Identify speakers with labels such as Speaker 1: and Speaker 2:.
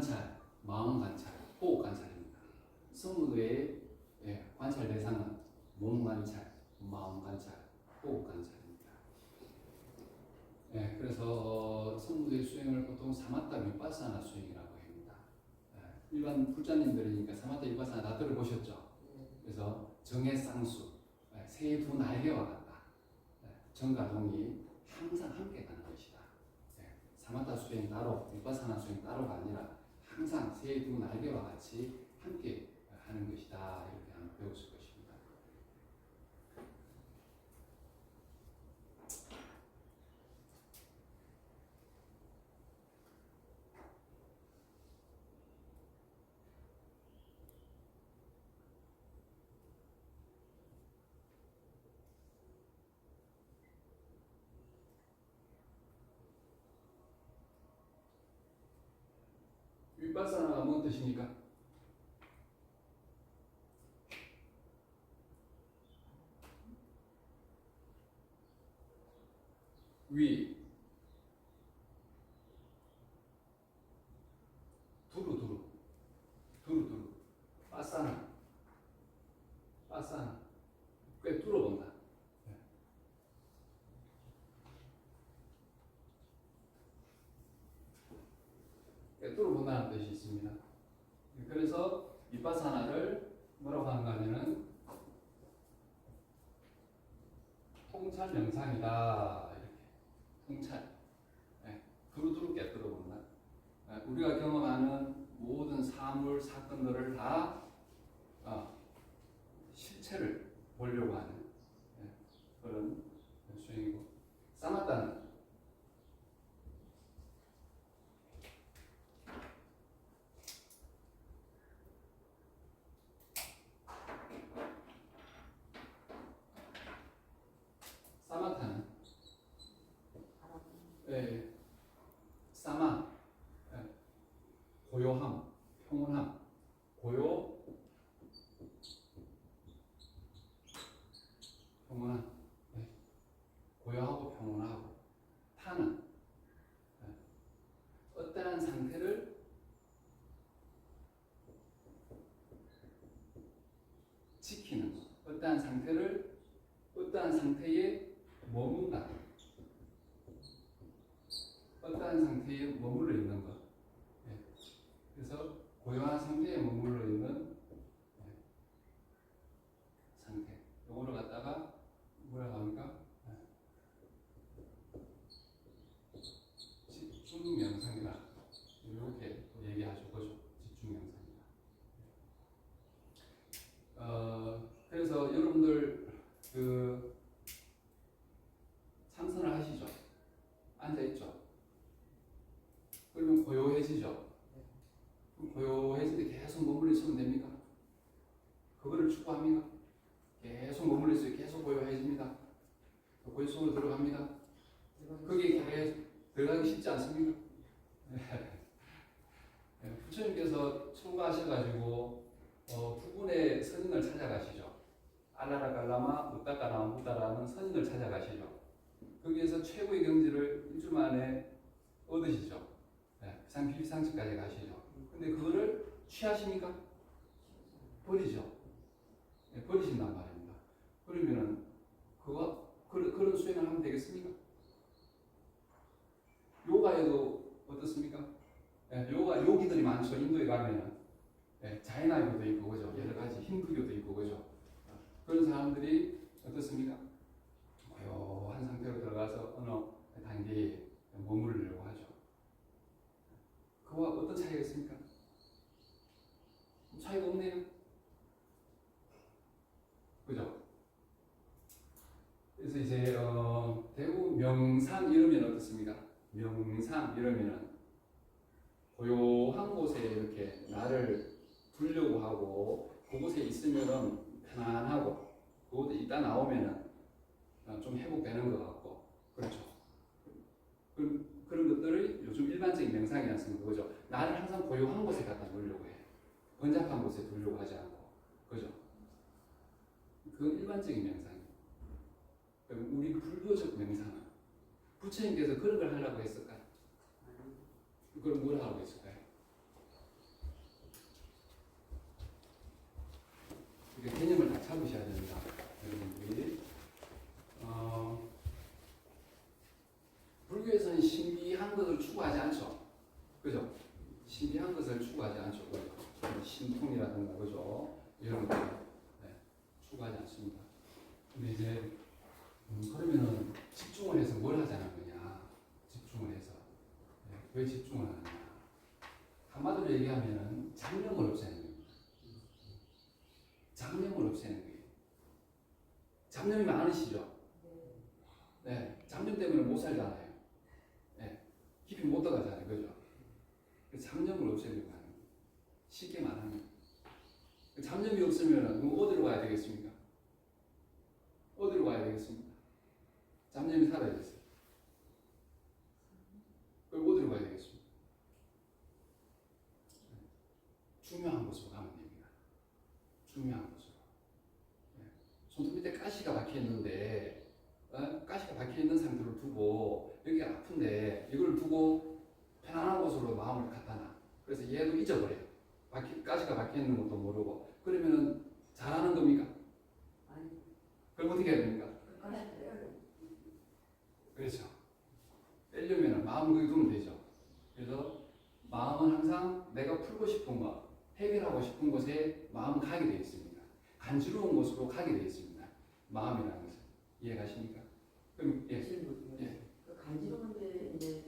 Speaker 1: 관찰, 마음 관찰, 호흡 관찰입니다. 성도의 예, 관찰 대상은 몸 관찰, 마음 관찰, 호흡 관찰입니다. 예, 그래서 성도의 수행을 보통 사마타 위파사나 수행이라고 합니다. 예, 일반 불자님들이니까 사마타 위파사나 다 들어보셨죠? 그래서 정의 쌍수, 예, 새의 두 날개와 같다. 예, 정과 동이 항상 함께 가는 것이다. 예, 사마타 수행 따로, 위파사나 수행 따로가 아니라 새의 두 날개와 같이 함께 하는 것이다. 이렇게 한번 배우실 것입니다. 윗바사나가 뭔 뜻입니까? 위 두루 두루 두루 두루 빠사나 빠사나 꽤 뚫어본다 네. 꽤 뚫어본다는 뜻이 있습니다. 그래서 이빠사나를 뭐라고 하는가 하면은 통찰 명상이다. 이렇게. 통찰. 네, 두루두루 깨뜨려 본다. 네, 우리가 경험하는 모든 사물 사건들을 다 어, 실체를 보려고 하는 네, 그런 수행이고 사마타는 사마타는 예, 사마 예, 고요함, 평온함, 고요, 평온함, 예, 고요하고 평온하고 예, 어떠한 상태를 지키는 것, 어떠한 상태를 어떠한 상태에 머문다. 어떠한 상태에 머물러 있는 것. 예. 그래서 고요한 상태에 머물러 있는 예. 상태. 요거를 갖다가 뭐라고 합니까? 예. 집중 명상이다. 이렇게 얘기하죠. 그죠? 집중 명상이다. 어, 그래서 여러분들 그 참선을 하시죠. 앉아 있죠. 그러면 고요해지죠. 그럼 고요해질 때 계속 머물러 있으면 됩니까? 그거를 추구합니까? 계속 머물러 있어요. 계속 고요해집니다. 그 고요 속으로 들어갑니다. 거기에 계속 들어가기 쉽지 않습니까? 네. 부처님께서 출가하셔가지고 어, 두 분의 선인을 찾아가시죠. 알라라 갈라마 우따까나 무다라는 선인을 찾아가시죠. 거기에서 최고의 경지를 일주 만에 얻으시죠. 네, 비상 비상치까지 가시죠. 근데 그거를 취하십니까? 버리죠. 네, 버리신단 말입니다. 그러면은 그거 그런, 그런 수행을 하면 되겠습니까? 요가에도 어떻습니까? 네, 요가 요기들이 많죠. 인도에 가면은 네, 자이나교도 있고 그죠. 여러 가지 힌두교도 있고 그죠. 그런 사람들이 어떻습니까? 고요한 상태로 들어가서 어느 단계에 머무르려고 하죠. 그와 어떤 차이가 있습니까? 차이가 없네요. 그죠? 그래서 이제 어, 대부분 명상 이러면 어떻습니까? 명상 이러면은 고요한 곳에 이렇게 나를 두려고 하고 그곳에 있으면은 편안하고 그곳에 있다 나오면은 어, 좀 회복되는 것 같고 그렇죠. 그, 그런 것들을 요즘 일반적인 명상이 않습니까? 그죠? 나를 항상 고요한 곳에 갖다 놓으려고 해. 번잡한 곳에 두려고 하지 않고 그죠? 그건 일반적인 명상이에요. 우리 불교적 명상은 부처님께서 그런 걸 하려고 했을까? 그럼 뭘 하고 있을까요? 그러니까 개념을 다 잡으셔야 됩니다. 여러분들이. 어, 불교에서는 신비한 것을 추구하지 않죠. 그죠? 신비한 것을 추구하지 않죠. 신통이라든가, 그죠? 이런 거 네, 추구하지 않습니다. 근데 이제 없애는 거예요. 잡념이 많으시죠? 네, 잡념 때문에 못 살잖아요. 네, 깊이 못 들어가잖아요. 그죠? 그 잡념을 없애려고 하는 거예요. 쉽게 말하면. 그 잡념이 없으면 어디로 가야 되겠습니까? 어디로 가야 되겠습니까? 잡념이 사라졌어요. 그럼 어디로 가야 되겠습니까? 중요한 곳으로 가면 됩니다. 중요한 곳으로. 네. 손톱 밑에 가시가 박혀 있는데, 어? 가시가 박혀 있는 상태로 두고, 여기가 아픈데, 이걸 두고 편안한 곳으로 마음을 갖다 놔. 그래서 얘도 잊어버려요. 박히, 가시가 박혀 있는 것도 모르고. 그러면은 잘하는 겁니까?
Speaker 2: 아니,
Speaker 1: 그럼 어떻게 해야 됩니까? 그렇죠. 빼려면 마음 거기 두면 되죠. 그래서 마음은 항상 내가 풀고 싶은 것, 해결하고 싶은 곳에 마음은 가게 되어 있습니다. 간지러운 곳으로 가게 되어 있습니다. 마음이라는 것은. 이해가십니까? 그럼, 예. 예.
Speaker 2: 그 간지러운데 이제